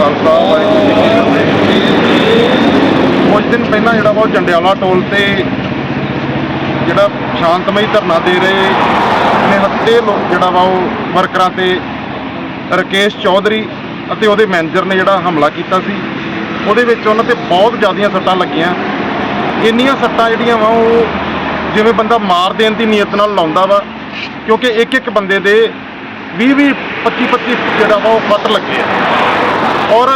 ਖਾਲਸਾ, ਵਾਹਿਗੁਰੂ ਜੀ ਕੀ ਫਤਿਹ। ਕੁਝ ਦਿਨ ਪਹਿਲਾਂ ਜਿਹੜਾ ਵਾ ਉਹ ਜੰਡਿਆਲਾ ਟੋਲ ਤੇ ਜਿਹੜਾ ਸ਼ਾਂਤਮਈ ਧਰਨਾ ਦੇ ਰਹੇ ਨਿਹੱਤੇ ਲੋਕ ਜਿਹੜਾ ਵਾ ਉਹ ਵਰਕਰਾਂ ਤੇ ਰਕੇਸ਼ ਚੌਧਰੀ ਅਤੇ ਉਹਦੇ ਮੈਨੇਜਰ ਨੇ ਜਿਹੜਾ ਹਮਲਾ ਕੀਤਾ ਸੀ। ਉਹਦੇ ਵਿੱਚ ਉਹਨਾਂ ਤੇ ਬਹੁਤ ਜ਼ਿਆਦੀਆਂ ਸੱਟਾਂ ਲੱਗੀਆਂ। ਇੰਨੀਆਂ ਸੱਟਾਂ ਜਿਹੜੀਆਂ ਵਾ ਉਹ ਜਿਵੇਂ ਬੰਦਾ ਮਾਰ ਦੇਣ ਦੀ ਨੀਅਤ ਨਾਲ ਲਾਉਂਦਾ ਵਾ, ਕਿਉਂਕਿ ਇੱਕ ਇੱਕ ਬੰਦੇ ਦੇ 20 20 25 25 ਜਿਹੜਾ ਵਾ ਉਹ ਫੱਟ ਲੱਗੇ ਆ। ਔਰ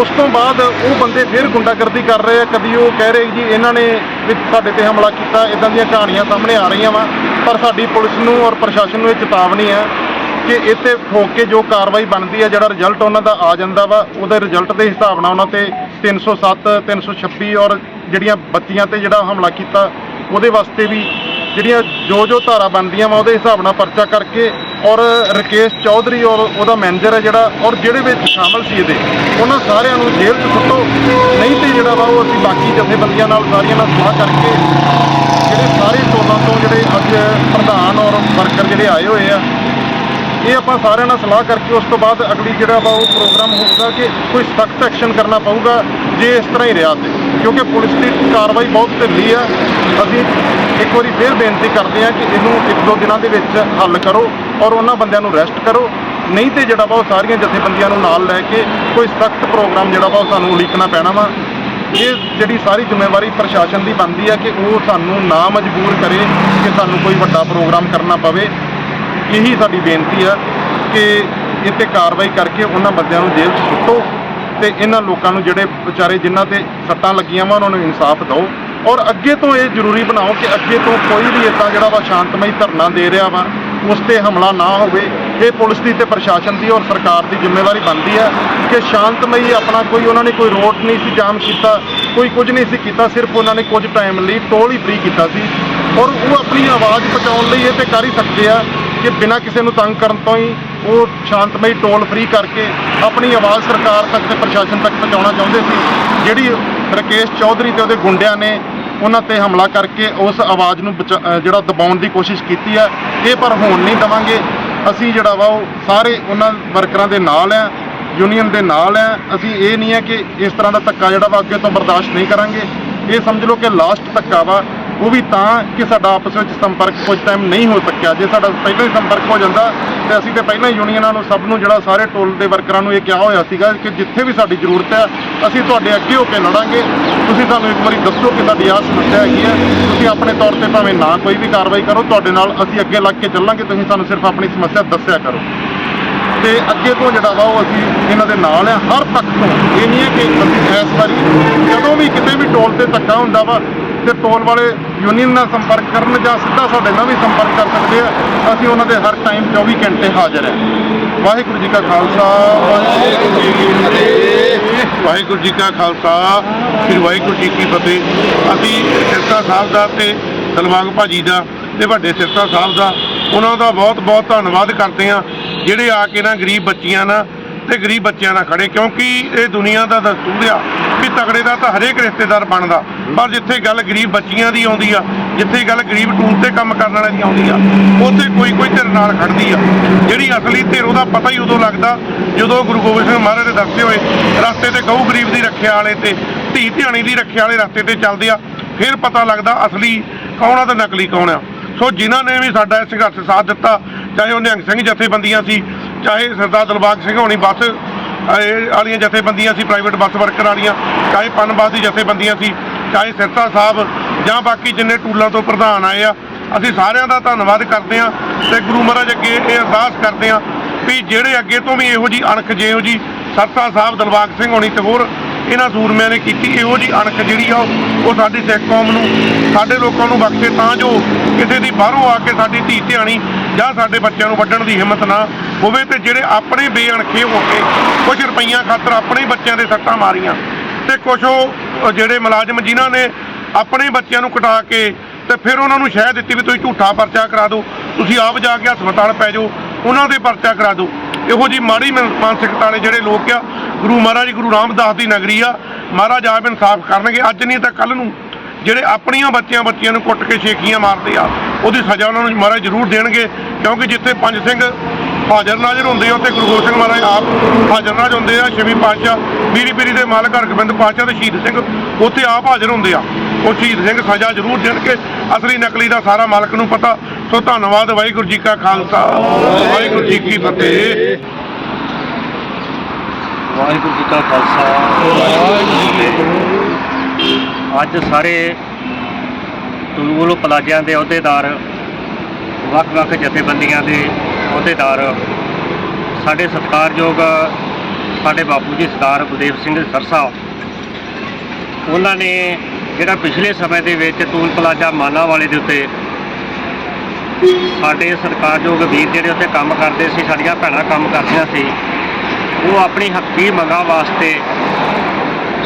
ਉਸ ਤੋਂ ਬਾਅਦ ਉਹ ਬੰਦੇ ਫਿਰ ਗੁੰਡਾਗਰਦੀ ਕਰ ਰਹੇ ਆ, ਕਦੀ ਉਹ ਕਹਿ ਰਹੇ ਜੀ ਇਹਨਾਂ ਨੇ ਵੀ ਸਾਡੇ ਤੇ ਹਮਲਾ ਕੀਤਾ ਇਦਾਂ ਦੀਆਂ ਕਹਾਣੀਆਂ ਸਾਹਮਣੇ ਆ ਰਹੀਆਂ ਵਾ, ਪਰ ਸਾਡੀ ਪੁਲਿਸ ਨੂੰ ਔਰ ਪ੍ਰਸ਼ਾਸਨ ਨੂੰ ਇਹ ਚੇਤਾਵਨੀ ਹੈ ਕਿ ਇੱਥੇ ਠੋਕ ਕੇ ਜੋ ਕਾਰਵਾਈ ਬਣਦੀ ਹੈ, ਜਿਹੜਾ ਰਿਜ਼ਲਟ ਉਹਨਾਂ ਦਾ ਆ ਜਾਂਦਾ ਵਾ, ਉਹਦੇ ਰਿਜ਼ਲਟ ਦੇ ਹਿਸਾਬ ਨਾਲ ਉਹਨਾਂ ਤੇ 307 326 ਔਰ ਜਿਹੜੀਆਂ ਬੱਚੀਆਂ ਤੇ ਜਿਹੜਾ ਹਮਲਾ ਕੀਤਾ, ਉਹਦੇ ਵਾਸਤੇ ਵੀ ਜਿਹੜੀਆਂ ਜੋ ਜੋ ਧਾਰਾ ਬਣਦੀਆਂ ਵਾ, ਉਹਦੇ ਹਿਸਾਬ ਨਾਲ ਪਰਚਾ ਕਰਕੇ ਔਰ ਰਕੇਸ਼ ਚੌਧਰੀ ਔਰ ਉਹਦਾ ਮੈਨੇਜਰ ਹੈ ਜਿਹੜਾ, ਔਰ ਜਿਹੜੇ ਵਿੱਚ ਸ਼ਾਮਲ ਸੀ ਇਹਦੇ, ਉਹਨਾਂ ਸਾਰਿਆਂ ਨੂੰ ਜੇਲ੍ਹ 'ਚ ਸੁੱਟੋ। ਨਹੀਂ ਤੇ ਜਿਹੜਾ ਵਾ ਉਹ ਅਸੀਂ ਬਾਕੀ ਜਥੇਬੰਦੀਆਂ ਨਾਲ ਸਾਰੀਆਂ ਨਾਲ ਸਲਾਹ ਕਰਕੇ, ਜਿਹੜੇ ਸਾਰੇ ਟੋਲਾਂ ਤੋਂ ਜਿਹੜੇ ਅੱਜ ਪ੍ਰਧਾਨ ਔਰ ਵਰਕਰ ਜਿਹੜੇ ਆਏ ਹੋਏ ਆ, ਇਹ ਆਪਾਂ ਸਾਰਿਆਂ ਨਾਲ ਸਲਾਹ ਕਰਕੇ ਉਸ ਤੋਂ ਬਾਅਦ ਅਗਲੀ ਜਿਹੜਾ ਵਾ ਉਹ ਪ੍ਰੋਗਰਾਮ ਹੋਊਗਾ ਕਿ ਕੋਈ ਸਖਤ ਐਕਸ਼ਨ ਕਰਨਾ ਪਊਗਾ, ਜੇ ਇਸ ਤਰ੍ਹਾਂ ਹੀ ਰਿਹਾ ਤੇ। ਕਿਉਂਕਿ ਪੁਲਿਸ ਦੀ ਕਾਰਵਾਈ ਬਹੁਤ ਢਿੱਲੀ ਆ। ਅਸੀਂ ਇੱਕ ਵਾਰੀ ਫੇਰ ਬੇਨਤੀ ਕਰਦੇ ਹਾਂ ਕਿ ਇਹਨੂੰ ਇੱਕ ਦੋ ਦਿਨਾਂ ਦੇ ਵਿੱਚ ਹੱਲ ਕਰੋ। ਔਰ ਉਹਨਾਂ ਬੰਦਿਆਂ ਨੂੰ ਅਰੈਸਟ ਕਰੋ। ਨਹੀਂ ਤੇ ਜਿਹੜਾ ਵਾ ਉਹ ਸਾਰੀਆਂ ਜਥੇਬੰਦੀਆਂ ਨੂੰ ਨਾਲ ਲੈ ਕੇ ਕੋਈ ਸਖਤ ਪ੍ਰੋਗਰਾਮ ਜਿਹੜਾ ਵਾ ਉਹ ਸਾਨੂੰ ਉਲੀਕਣਾ ਪੈਣਾ ਵਾ। ਇਹ ਜਿਹੜੀ ਸਾਰੀ ਜ਼ਿੰਮੇਵਾਰੀ ਪ੍ਰਸ਼ਾਸਨ ਦੀ ਬਣਦੀ ਹੈ ਕਿ ਉਹ ਸਾਨੂੰ ਨਾ ਮਜਬੂਰ ਕਰੇ ਕਿ ਸਾਨੂੰ ਕੋਈ ਵੱਡਾ ਪ੍ਰੋਗਰਾਮ ਕਰਨਾ ਪਵੇ। ਇਹੀ ਸਾਡੀ ਬੇਨਤੀ ਆ ਕਿ ਇਹ 'ਤੇ ਕਾਰਵਾਈ ਕਰਕੇ ਉਹਨਾਂ ਬੰਦਿਆਂ ਨੂੰ ਜੇਲ੍ਹ 'ਚ ਸੁੱਟੋ ਤੇ ਇਹਨਾਂ ਲੋਕਾਂ ਨੂੰ ਜਿਹੜੇ ਵਿਚਾਰੇ ਜਿਨ੍ਹਾਂ ਤੇ ਸੱਟਾਂ ਲੱਗੀਆਂ ਵਾ ਉਹਨਾਂ ਨੂੰ ਇਨਸਾਫ ਦਿਓ। ਔਰ ਅੱਗੇ ਤੋਂ ਇਹ ਜ਼ਰੂਰੀ ਬਣਾਓ ਕਿ ਅੱਗੇ ਤੋਂ ਕੋਈ ਵੀ ਇਦਾਂ ਜਿਹੜਾ ਵਾ ਸ਼ਾਂਤਮਈ ਧਰਨਾ ਦੇ ਰਿਹਾ ਵਾ ਉਸ ਤੇ ਹਮਲਾ ਨਾ ਹੋਵੇ। ਇਹ ਪੁਲਿਸ ਦੀ ਤੇ ਪ੍ਰਸ਼ਾਸਨ ਦੀ ਔਰ ਸਰਕਾਰ ਦੀ ਜ਼ਿੰਮੇਵਾਰੀ ਬਣਦੀ ਹੈ ਕਿ ਸ਼ਾਂਤਮਈ ਆਪਣਾ ਕੋਈ ਉਹਨਾਂ ਨੇ ਕੋਈ ਰੋਡ ਨਹੀਂ ਸੀ ਜਾਮ ਕੀਤਾ, ਕੋਈ ਕੁਝ ਨਹੀਂ ਸੀ ਕੀਤਾ, ਸਿਰਫ ਉਹਨਾਂ ਨੇ ਕੁਝ ਟਾਈਮ ਲਈ ਟੋਲ ਹੀ ਫ੍ਰੀ ਕੀਤਾ ਸੀ। ਔਰ ਉਹ ਆਪਣੀ ਆਵਾਜ਼ ਪਹੁੰਚਾਉਣ ਲਈ ਇਹ ਤੇ ਕਰ ਹੀ ਸਕਦੇ ਆ ਕਿ ਬਿਨਾਂ ਕਿਸੇ ਨੂੰ ਤੰਗ ਕਰਨ ਤੋਂ ਹੀ ਉਹ ਸ਼ਾਂਤਮਈ ਟੋਲ ਫ੍ਰੀ ਕਰਕੇ ਆਪਣੀ ਆਵਾਜ਼ ਸਰਕਾਰ ਤੱਕ ਤੇ ਪ੍ਰਸ਼ਾਸਨ ਤੱਕ ਪਹੁੰਚਾਉਣਾ ਚਾਹੁੰਦੇ ਸੀ। ਜਿਹੜੀ ਰਕੇਸ਼ ਚੌਧਰੀ ਤੇ ਉਹਦੇ ਗੁੰਡਿਆਂ ਨੇ ਉਹਨਾਂ ਤੇ ਹਮਲਾ ਕਰਕੇ ਉਸ ਆਵਾਜ਼ ਨੂੰ ਬਚਾ- ਜਿਹੜਾ ਦਬਾਉਣ ਦੀ ਕੋਸ਼ਿਸ਼ ਕੀਤੀ ਹੈ, ਇਹ ਪਰ ਹੋਣ ਨਹੀਂ ਦਵਾਂਗੇ। ਅਸੀਂ ਜਿਹੜਾ ਵਾ ਉਹ ਸਾਰੇ ਉਹਨਾਂ ਵਰਕਰਾਂ ਦੇ ਨਾਲ ਆ, ਯੂਨੀਅਨ ਦੇ ਨਾਲ ਆ। ਅਸੀਂ ਇਹ ਨਹੀਂ ਹੈ ਕਿ ਇਸ ਤਰ੍ਹਾਂ ਦਾ ਧੱਕਾ ਜਿਹੜਾ ਵਾ ਅੱਗੇ ਤੋਂ ਬਰਦਾਸ਼ਤ ਨਹੀਂ ਕਰਾਂਗੇ। ਇਹ ਸਮਝ ਲਓ ਕਿ ਲਾਸਟ ਧੱਕਾ ਵਾ ਉਹ ਵੀ ਤਾਂ ਕਿ ਸਾਡਾ ਆਪਸ ਵਿੱਚ ਸੰਪਰਕ ਕੁਝ ਟਾਈਮ ਨਹੀਂ ਹੋ ਸਕਿਆ। ਜੇ ਸਾਡਾ ਪਹਿਲਾਂ ਹੀ ਸੰਪਰਕ ਹੋ ਜਾਂਦਾ, ਤੇ ਅਸੀਂ ਤੇ ਪਹਿਲਾਂ ਯੂਨੀਅਨਾਂ ਨੂੰ ਸਭ ਨੂੰ ਜਿਹੜਾ ਸਾਰੇ ਟੋਲ ਦੇ ਵਰਕਰਾਂ ਨੂੰ ਇਹ ਕਿਹਾ ਹੋਇਆ ਸੀਗਾ ਕਿ ਜਿੱਥੇ ਵੀ ਸਾਡੀ ਜ਼ਰੂਰਤ ਹੈ, ਅਸੀਂ ਤੁਹਾਡੇ ਅੱਗੇ ਹੋ ਕੇ ਲੜਾਂਗੇ। ਤੁਸੀਂ ਸਾਨੂੰ ਇੱਕ ਵਾਰੀ ਦੱਸੋ ਕਿ ਸਾਡੀ ਆਹ ਸਮੱਸਿਆ ਹੈਗੀ ਹੈ। ਤੁਸੀਂ ਆਪਣੇ ਤੌਰ ਤੇ ਭਾਵੇਂ ਨਾ ਕੋਈ ਵੀ ਕਾਰਵਾਈ ਕਰੋ, ਤੁਹਾਡੇ ਨਾਲ ਅਸੀਂ ਅੱਗੇ ਲੱਗ ਕੇ ਚੱਲਾਂਗੇ। ਤੁਸੀਂ ਸਾਨੂੰ ਸਿਰਫ ਆਪਣੀ ਸਮੱਸਿਆ ਦੱਸਿਆ ਕਰੋ। ਤੇ ਅੱਗੇ ਤੋਂ ਜਿਹੜਾ ਵਾ ਉਹ ਅਸੀਂ ਇਹਨਾਂ ਦੇ ਨਾਲ ਆ ਹਰ ਪੱਖ ਤੋਂ ਇਹ ਨਹੀਂ ਹੈ ਕਿ ਅਸੀਂ ਇਸ ਵਾਰੀ ਜਦੋਂ ਵੀ ਕਿਤੇ ਵੀ ਟੋਲ ਤੇ ਧੱਕਾ ਹੁੰਦਾ ਵਾ ਤੇ ਟੋਲ ਵਾਲੇ ਯੂਨੀਅਨ ਨਾਲ ਸੰਪਰਕ ਕਰਨ ਜਾਂ ਸਿੱਧਾ ਸਾਡੇ ਨਾਲ ਵੀ ਸੰਪਰਕ ਕਰ ਸਕਦੇ ਆ, ਅਸੀਂ ਉਹਨਾਂ ਦੇ ਹਰ ਟਾਈਮ 24 ਘੰਟੇ ਹਾਜ਼ਰ ਹੈ। ਵਾਹਿਗੁਰੂ ਜੀ ਕਾ ਖਾਲਸਾ, ਵਾਹਿਗੁਰੂ ਜੀ ਕੀ ਫਤਿਹ ਵਾਹਿਗੁਰੂ ਜੀ ਕਾ ਖਾਲਸਾ, ਸ੍ਰੀ ਵਾਹਿਗੁਰੂ ਜੀ ਕੀ ਫਤਿਹ। ਅਸੀਂ ਸਿਰਸਾ ਸਾਹਿਬ ਦਾ ਤੇ ਦਲਵਾਗ ਭਾਜੀ ਦਾ ਤੇ ਵੱਡੇ ਸਿਰਸਾ ਸਾਹਿਬ ਦਾ ਉਹਨਾਂ ਦਾ ਬਹੁਤ ਬਹੁਤ ਧੰਨਵਾਦ ਕਰਦੇ ਆ ਜਿਹੜੇ ਆ ਕੇ ਨਾ ਗਰੀਬ ਬੱਚੀਆਂ ਨਾ ਤੇ ਗਰੀਬ ਬੱਚਿਆਂ ਨਾਲ ਖੜੇ, ਕਿਉਂਕਿ ਇਹ ਦੁਨੀਆ ਦਾ ਦਸਤੂਰ ਆ ਕਿ ਤਗੜੇ ਦਾ ਤਾਂ ਹਰੇਕ ਰਿਸ਼ਤੇਦਾਰ ਬਣਦਾ। ਪਰ ਜਿੱਥੇ ਗੱਲ ਗਰੀਬ ਬੱਚੀਆਂ ਦੀ ਆਉਂਦੀ ਆ, ਜਿੱਥੇ ਗੱਲ ਗਰੀਬ ਟੂਲ ਤੇ ਕੰਮ ਕਰਨ ਵਾਲਿਆਂ ਦੀ ਆਉਂਦੀ ਆ, ਉੱਥੇ ਕੋਈ ਕੋਈ ਧਿਰ ਨਾਲ ਖੜਦੀ ਆ। ਜਿਹੜੀ ਅਸਲੀ ਧਿਰ, ਉਹਦਾ ਪਤਾ ਹੀ ਉਦੋਂ ਲੱਗਦਾ ਜਦੋਂ ਗੁਰੂ ਗੋਬਿੰਦ ਸਿੰਘ ਮਹਾਰਾਜ ਦੇ ਦੱਸੇ ਹੋਏ, ਰਸਤੇ ਤੇ ਗਊ ਗਰੀਬ ਦੀ ਰੱਖਿਆ ਵਾਲੇ ਤੇ, ਧੀ ਧਿਆਣੀ ਦੀ ਰੱਖਿਆ ਵਾਲੇ ਰਸਤੇ ਤੇ ਚੱਲਦੇ ਆ, ਫਿਰ ਪਤਾ ਲੱਗਦਾ ਅਸਲੀ ਕੌਣ ਆ ਤੇ ਨਕਲੀ ਕੌਣ ਆ। ਸੋ ਜਿਨ੍ਹਾਂ ਨੇ ਵੀ ਸਾਡਾ ਇਸ ਸੰਘਰਸ਼ ਸਾਥ ਦਿੱਤਾ, ਚਾਹੇ ਉਹ ਨਿਹੰਗ ਸਿੰਘ ਜਥੇਬੰਦੀਆਂ ਸੀ ਚਾਹੇ ਸਰਦਾਰ ਦਿਲਬਾਗ ਸਿੰਘ ਹੋਣੀ ਬੱਸ ਇਹ ਵਾਲੀਆਂ ਜਥੇਬੰਦੀਆਂ ਸੀ ਪ੍ਰਾਈਵੇਟ ਬੱਸ ਵਰਕਰ ਵਾਲੀਆਂ, ਚਾਹੇ ਪਨਬਾਸ ਦੀ ਜਥੇਬੰਦੀਆਂ ਸੀ, ਚਾਹੇ ਸਿਰਸਾ ਸਾਹਿਬ, ਜਾਂ ਬਾਕੀ ਜਿੰਨੇ ਟੂਲਾਂ ਤੋਂ ਪ੍ਰਧਾਨ ਆਏ ਆ, ਅਸੀਂ ਸਾਰਿਆਂ ਦਾ ਧੰਨਵਾਦ ਕਰਦੇ ਆ ਤੇ ਗੁਰੂ ਮਹਾਰਾਜ ਅੱਗੇ ਇਹ ਅਰਦਾਸ ਕਰਦੇ ਆ ਵੀ ਜਿਹੜੇ ਅੱਗੇ ਤੋਂ ਵੀ ਇਹੋ ਜੀ ਅਣਖ ਜਿਹੋ ਜੀ ਸਰਤਾ ਸਾਹਿਬ ਦਿਲਬਾਗ ਸਿੰਘ ਹੋਣੀ ਤੇ ਹੋਰ ਇਹਨਾਂ ਸੂਰਮਿਆਂ ਨੇ ਕੀਤੀ, ਇਹੋ ਜੀ ਅਣਖ ਜਿਹੜੀ ਆ, ਉਹ ਸਾਡੀ ਸਿੱਖ ਕੌਮ ਨੂੰ, ਸਾਡੇ ਲੋਕਾਂ ਨੂੰ ਬਖਸ਼ੇ ਤਾਂ ਜੋ ਕਿਸੇ ਦੀ ਬਾਹਰੋਂ ਆ ਕੇ ਸਾਡੀ ਧੀ ਧਿਆਣੀ ਜਾਂ ਸਾਡੇ ਬੱਚਿਆਂ ਨੂੰ ਵੱਢਣ ਦੀ ਹਿੰਮਤ ਨਾ ਹੋਵੇ ਤੇ ਜਿਹੜੇ ਆਪਣੇ ਬੇਅਣਖੇ ਹੋ ਕੇ ਕੁਝ ਰੁਪਈਆਂ ਖਾਤਰ ਆਪਣੇ ਹੀ ਬੱਚਿਆਂ ਦੇ ਸੱਟਾਂ ਮਾਰੀਆਂ ਤੇ ਕੁਝ ਉਹ ਉਹ ਜਿਹੜੇ ਮੁਲਾਜ਼ਮ ਜਿਨ੍ਹਾਂ ਨੇ ਆਪਣੇ ਬੱਚਿਆਂ ਨੂੰ ਕਟਾ ਕੇ ਤੇ ਫਿਰ ਉਹਨਾਂ ਨੂੰ ਸ਼ਹਿ ਦਿੱਤੀ ਵੀ ਤੁਸੀਂ ਝੂਠਾ ਪਰਚਾ ਕਰਾ ਦਿਓ, ਤੁਸੀਂ ਆਪ ਜਾ ਕੇ ਹਸਪਤਾਲ ਪੈ ਜਾਓ, ਉਹਨਾਂ ਦੇ ਪਰਚਾ ਕਰਾ ਦਿਓ। ਇਹੋ ਜੀ ਮਾੜੀ ਮਨ- ਮਾਨਸਿਕਤਾ ਵਾਲੇ ਜਿਹੜੇ ਲੋਕ ਆ, ਗੁਰੂ ਮਹਾਰਾਜ, ਗੁਰੂ ਰਾਮਦਾਸ ਦੀ ਨਗਰੀ ਆ, ਮਹਾਰਾਜ ਆਪ ਇਨਸਾਫ ਕਰਨਗੇ। ਅੱਜ ਨਹੀਂ ਤਾਂ ਕੱਲ ਨੂੰ ਜਿਹੜੇ ਆਪਣੀਆਂ ਬੱਚਿਆਂ ਬੱਚੀਆਂ ਨੂੰ ਕੁੱਟ ਕੇ ਛੇਕੀਆਂ ਮਾਰਦੇ ਆ, ਉਹਦੀ ਸਜ਼ਾ ਉਹਨਾਂ ਨੂੰ ਮਹਾਰਾਜ ਜ਼ਰੂਰ ਦੇਣਗੇ, ਕਿਉਂਕਿ ਜਿੱਥੇ ਪੰਜ ਸਿੰਘ ਹਾਜ਼ਰ ਨਾਜ਼ਰ ਹੁੰਦੇ ਆ, ਉੱਥੇ ਗੁਰੂ ਗੋਬਿੰਦ ਸਿੰਘ ਮਹਾਰਾਜ ਆਪ ਹਾਜ਼ਰ ਨਾਜ਼ਰ ਹੁੰਦੇ ਆ, ਛੇਵੀਂ ਪਾਤਸ਼ਾਹ ਮੀਰੀ ਪੀਰੀ ਦੇ ਮਾਲਕ ਹਰਗੋਬਿੰਦ ਪਾਤਸ਼ਾਹ ਤੇ ਸ਼ਹੀਦ ਸਿੰਘ ਉੱਥੇ ਆਪ ਹਾਜ਼ਰ ਹੁੰਦੇ ਆ। ਉਹ ਸ਼ਹੀਦ ਸਿੰਘ ਸਜ਼ਾ ਜ਼ਰੂਰ ਦੇਣਗੇ ਅਸਲੀ ਨਕਲੀ ਦਾ ਸਾਰਾ ਮਾਲਕ ਨੂੰ ਪਤਾ। ਸੋ ਧੰਨਵਾਦ, ਵਾਹਿਗੁਰੂ ਜੀ ਕਾ ਖਾਲਸਾ। ਵਾਹਿਗੁਰੂ ਜੀ ਕੀ ਫਤਿਹ। ਵਾਹਿਗੁਰੂ ਜੀ ਕਾ ਖਾਲਸਾ। ਵਾਹਿਗੁਰੂ ਜੀ ਅੱਜ ਸਾਰੇ ਟੂਲ ਪਲਾਜ਼ਿਆਂ ਦੇ ਅਹੁਦੇਦਾਰ, ਵੱਖ-ਵੱਖ ਜਥੇਬੰਦੀਆਂ ਦੇ ਅਹੁਦੇਦਾਰ, ਸਾਡੇ ਸਤਿਕਾਰਯੋਗ ਸਾਡੇ ਬਾਪੂ ਜੀ ਸਰਦਾਰ ਬਲਦੇਵ ਸਿੰਘ ਸਰਸਾ, ਉਹਨਾਂ ਨੇ ਜਿਹੜਾ ਪਿਛਲੇ ਸਮੇਂ ਦੇ ਵਿੱਚ ਟੂਲ ਪਲਾਜ਼ਾ ਮਾਨਾ ਵਾਲੇ ਦੇ ਉੱਤੇ ਸਾਡੇ ਸਤਿਕਾਰਯੋਗ ਵੀਰ ਜਿਹੜੇ ਉੱਥੇ ਕੰਮ ਕਰਦੇ ਸੀ, ਸਾਡੀਆਂ ਭੈਣਾਂ ਕੰਮ ਕਰਦੀਆਂ ਸੀ, ਉਹ ਆਪਣੀ ਹੱਕੀ ਮੰਗਾਂ ਵਾਸਤੇ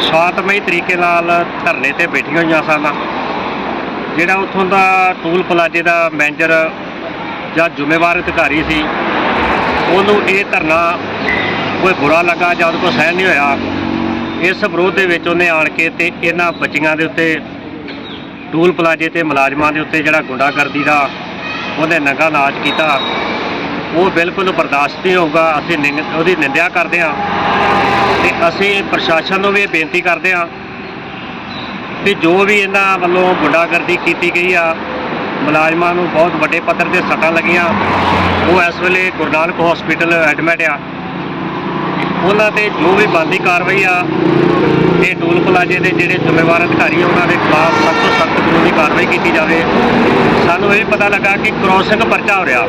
ਸ਼ਾਂਤਮਈ ਤਰੀਕੇ ਨਾਲ ਧਰਨੇ ਤੇ ਬੈਠੀਆਂ ਹੋਈਆਂ ਸਨ। ਜਿਹੜਾ ਉੱਥੋਂ ਦਾ ਟੂਲ ਪਲਾਜੇ ਦਾ ਮੈਨੇਜਰ ਜਾਂ ਜ਼ਿੰਮੇਵਾਰ ਅਧਿਕਾਰੀ ਸੀ, ਉਹਨੂੰ ਇਹ ਧਰਨਾ ਕੋਈ ਬੁਰਾ ਲੱਗਾ ਜਾਂ ਉਹਦੇ ਕੋਲ ਸਹਿਣ ਨਹੀਂ ਹੋਇਆ। ਇਸ ਵਿਰੋਧ ਦੇ ਵਿੱਚ ਉਹਨੇ ਆਣ ਕੇ ਤੇ ਇਹਨਾਂ ਬੱਚੀਆਂ ਦੇ ਉੱਤੇ ਟੂਲ ਪਲਾਜੇ ਤੇ ਮੁਲਾਜ਼ਮਾਂ ਦੇ ਉੱਤੇ ਜਿਹੜਾ ਗੁੰਡਾਗਰਦੀ ਦਾ ਉਹਨੇ ਨੰਗਾ ਨਾਚ ਕੀਤਾ। ਉਹ ਬਿਲਕੁਲ ਬਰਦਾਸ਼ਤ ਨਹੀਂ ਹੋਊਗਾ, ਅਸੀਂ ਨਿੰਦ- ਉਹਦੀ ਨਿੰਦਿਆ ਕਰਦੇ ਹਾਂ ਤੇ ਅਸੀਂ ਪ੍ਰਸ਼ਾਸਨ ਨੂੰ ਵੀ ਇਹ ਬੇਨਤੀ ਕਰਦੇ ਹਾਂ ਕਿ ਜੋ ਵੀ ਇਹਨਾਂ ਵੱਲੋਂ ਗੁੰਡਾਗਰਦੀ ਕੀਤੀ ਗਈ ਆ, ਮੁਲਾਜ਼ਮਾਂ ਨੂੰ ਬਹੁਤ ਵੱਡੇ ਪੱਧਰ ਤੇ ਸੱਟਾਂ ਲੱਗੀਆਂ। ਉਹ ਇਸ ਵੇਲੇ ਗੁਰੂ ਨਾਨਕ ਹਸਪੀਟਲ ਐਡਮਿਟ ਆ। ਉਹਨਾਂ ਤੇ ਜੋ ਵੀ ਬਣਦੀ ਕਾਰਵਾਈ ਆ ਇਹ ਟੋਲ ਪਲਾਜੇ ਦੇ ਜਿਹੜੇ ਜ਼ਿੰਮੇਵਾਰ ਅਧਿਕਾਰੀ ਆ, ਉਹਨਾਂ ਦੇ ਖਿਲਾਫ ਸਖਤ ਤੋਂ ਸਖਤ ਕਾਨੂੰਨੀ ਕਾਰਵਾਈ ਕੀਤੀ ਜਾਵੇ। ਸਾਨੂੰ ਇਹ ਪਤਾ ਲੱਗਾ ਕਿ ਕ੍ਰੋਸਿੰਗ ਪਰਚਾ ਹੋ ਰਿਹਾ।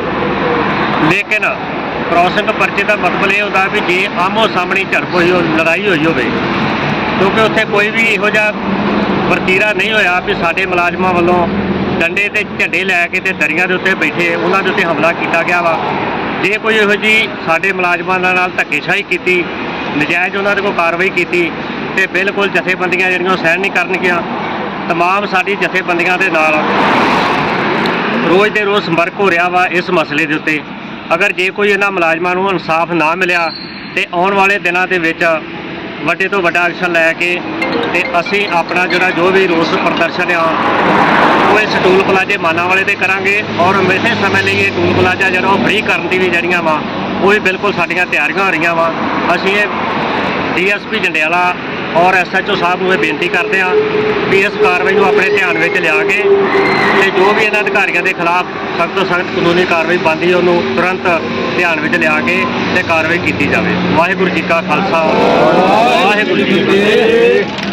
ਲੇਕਿਨ ਕ੍ਰਾਸਿੰਗ ਪਰਚੇ ਦਾ ਮਤਲਬ ਇਹ ਹੁੰਦਾ ਵੀ ਜੇ ਆਮੋ ਸਾਹਮਣੇ ਝੜਪ ਹੋਈ ਹੋ ਲੜਾਈ ਹੋਈ ਹੋਵੇ ਕਿਉਂਕਿ ਉੱਥੇ ਕੋਈ ਵੀ ਇਹੋ ਜਿਹਾ ਵਰਤੀਰਾ ਨਹੀਂ ਹੋਇਆ ਵੀ ਸਾਡੇ ਮੁਲਾਜ਼ਮਾਂ ਵੱਲੋਂ ਡੰਡੇ ਤੇ ਝੰਡੇ ਲੈ ਕੇ ਤੇ ਦਰੀਆਂ ਦੇ ਉੱਤੇ ਬੈਠੇ ਉਹਨਾਂ ਦੇ ਉੱਤੇ ਹਮਲਾ ਕੀਤਾ ਗਿਆ ਵਾ। ਜੇ ਕੋਈ ਇਹੋ ਜੀ ਸਾਡੇ ਮੁਲਾਜ਼ਮਾਂ ਦੇ ਨਾਲ ਧੱਕੇਸ਼ਾਹੀ ਕੀਤੀ, ਨਜਾਇਜ਼ ਉਹਨਾਂ ਦੇ ਕੋਲ ਕਾਰਵਾਈ ਕੀਤੀ ਤੇ ਬਿਲਕੁਲ ਜਥੇਬੰਦੀਆਂ ਜਿਹੜੀਆਂ ਉਹ ਸਹਿਣ ਨਹੀਂ ਕਰਨਗੀਆਂ, ਤਮਾਮ ਸਾਡੀ ਜਥੇਬੰਦੀਆਂ ਦੇ ਨਾਲ ਰੋਜ਼ ਦੇ ਰੋਜ਼ ਸੰਪਰਕ ਹੋ ਰਿਹਾ ਵਾ ਇਸ ਮਸਲੇ ਦੇ ਉੱਤੇ। ਅਗਰ ਜੇ ਕੋਈ ਇਹਨਾਂ ਮੁਲਾਜ਼ਮਾਂ ਨੂੰ ਇਨਸਾਫ ਨਾ ਮਿਲਿਆ ਤੇ ਆਉਣ ਵਾਲੇ ਦਿਨਾਂ ਦੇ ਵਿੱਚ ਵੱਡੇ ਤੋਂ ਵੱਡਾ ਐਕਸ਼ਨ ਲੈ ਕੇ ਤੇ ਅਸੀਂ ਆਪਣਾ ਜਿਹੜਾ ਜੋ ਵੀ ਰੋਸ ਪ੍ਰਦਰਸ਼ਨ ਆ, ਉਹ ਇਸ ਟੂਲ ਪਲਾਜੇ ਮਾਨਾ ਵਾਲੇ ਤੇ ਕਰਾਂਗੇ ਔਰ ਮਿੱਥੇ ਸਮੇਂ ਲਈ ਇਹ ਟੂਲ ਪਲਾਜਾ ਜਿਹੜਾ ਉਹ ਫ੍ਰੀ ਕਰਨ ਦੀ ਵੀ ਜਿਹੜੀਆਂ ਵਾ, ਉਹ ਵੀ ਬਿਲਕੁਲ ਸਾਡੀਆਂ ਤਿਆਰੀਆਂ ਹੋ ਰਹੀਆਂ ਵਾ। ਅਸੀਂ ਇਹ ਡੀਐਸਪੀ ਜੰਡਿਆਲਾ ਔਰ ਐਸਐਚਓ ਸਾਹਿਬ ਨੂੰ ਇਹ ਬੇਨਤੀ ਕਰਦੇ ਆ ਵੀ ਇਸ ਕਾਰਵਾਈ ਨੂੰ ਆਪਣੇ ਧਿਆਨ ਵਿੱਚ ਲਿਆ ਕੇ ਤੇ ਜੋ ਵੀ ਇਹਨਾਂ ਅਧਿਕਾਰੀਆਂ ਦੇ ਖਿਲਾਫ ਸਖਤ ਤੋਂ ਸਖਤ ਕਾਨੂੰਨੀ ਕਾਰਵਾਈ ਬੰਦੀ ਉਹਨੂੰ ਤੁਰੰਤ ਧਿਆਨ ਵਿੱਚ ਲਿਆ ਕੇ ਤੇ ਕਾਰਵਾਈ ਕੀਤੀ ਜਾਵੇ। ਵਾਹਿਗੁਰੂ ਜੀ ਕਾ ਖਾਲਸਾ। ਵਾਹਿਗੁਰੂ ਜੀ ਕੀ ਫਤਿਹ।